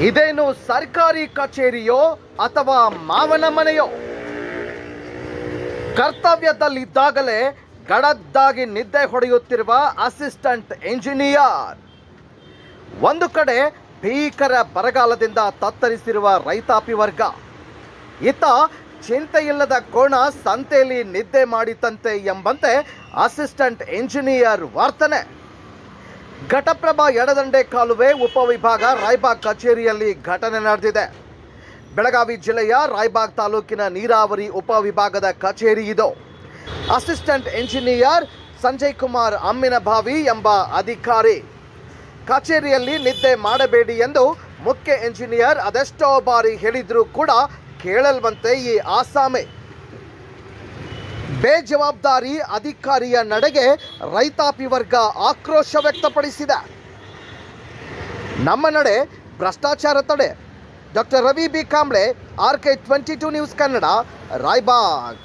ಇದೇನು ಸರ್ಕಾರಿ ಕಚೇರಿಯೋ ಅಥವಾ ಮಾವನ ಮನೆಯೋ? ಕರ್ತವ್ಯದಲ್ಲಿದ್ದಾಗಲೇ ಗಡದ್ದಾಗಿ ನಿದ್ದೆ ಹೊಡೆಯುತ್ತಿರುವ ಅಸಿಸ್ಟೆಂಟ್ ಇಂಜಿನಿಯರ್. ಒಂದು ಕಡೆ ಭೀಕರ ಬರಗಾಲದಿಂದ ತತ್ತರಿಸಿರುವ ರೈತಾಪಿ ವರ್ಗ. ಇತ್ತ ಚಿಂತೆಯಿಲ್ಲದ ಕೋಣ ಸಂತೆಯಲ್ಲಿ ನಿದ್ದೆ ಮಾಡಿತಂತೆ ಎಂಬಂತೆ ಅಸಿಸ್ಟೆಂಟ್ ಇಂಜಿನಿಯರ್ ವರ್ತನೆ. ಘಟಪ್ರಭಾ ಎಡದಂಡೆ ಕಾಲುವೆ ಉಪವಿಭಾಗ ರಾಯ್ಬಾಗ್ ಕಚೇರಿಯಲ್ಲಿ ಘಟನೆ ನಡೆದಿದೆ. ಬೆಳಗಾವಿ ಜಿಲ್ಲೆಯ ರಾಯ್ಬಾಗ್ ತಾಲೂಕಿನ ನೀರಾವರಿ ಉಪವಿಭಾಗದ ಕಚೇರಿ ಇದು. ಅಸಿಸ್ಟೆಂಟ್ ಇಂಜಿನಿಯರ್ ಸಂಜಯ್ ಕುಮಾರ್ ಅಮ್ಮಿನಭಾವಿ ಎಂಬ ಅಧಿಕಾರಿ. ಕಚೇರಿಯಲ್ಲಿ ನಿದ್ದೆ ಮಾಡಬೇಡಿ ಎಂದು ಮುಖ್ಯ ಇಂಜಿನಿಯರ್ ಅದೆಷ್ಟೋ ಬಾರಿ ಹೇಳಿದರೂ ಕೂಡ ಕೇಳಲ್ವಂತೆ ಈ ಆಸಾಮೆ. ಬೇಜವಾಬ್ದಾರಿ ಅಧಿಕಾರಿಯ ನಡೆಗೆ ರೈತಾಪಿ ವರ್ಗ ಆಕ್ರೋಶ ವ್ಯಕ್ತಪಡಿಸಿದೆ. ನಮ್ಮ ನಡೆ ಭ್ರಷ್ಟಾಚಾರ ತಡೆ. Doctor Ravi B Kamble, R K twenty two news Kannada, Raibag.